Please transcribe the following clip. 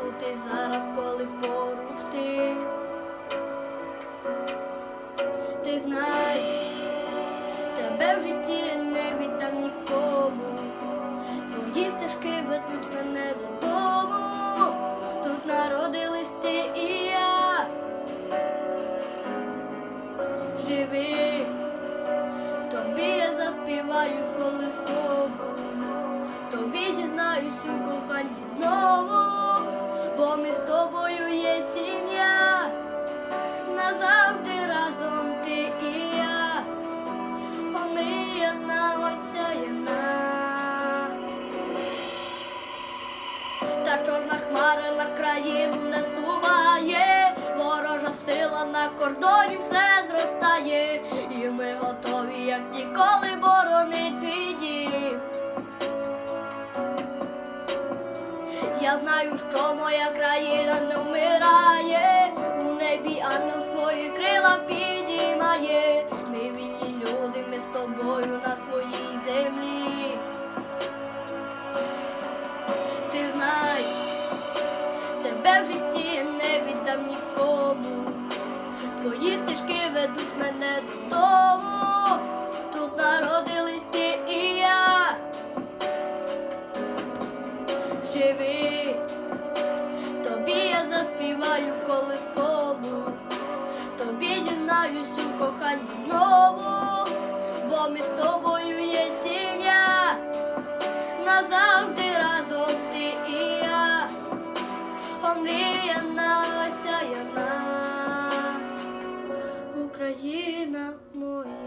тут і зараз, коли поруч ти. Ти знай, тебе в житті не віддам нікому. Твої стежки ведуть мене додому. Тут народились ти і я. Живи, тобі я заспіваю колискову, чорна хмара на країну не суває, ворожа сила на кордоні все зростає, і ми готові, як ніколи, боронить свій. Я знаю, що моя країна не вмирає, Твої стежки ведуть мене додому. Тут народились ти і я. Живи, тобі я заспіваю колискову, тобі дізнаюсь у коханні знову, бо ми з тобою Україна моя.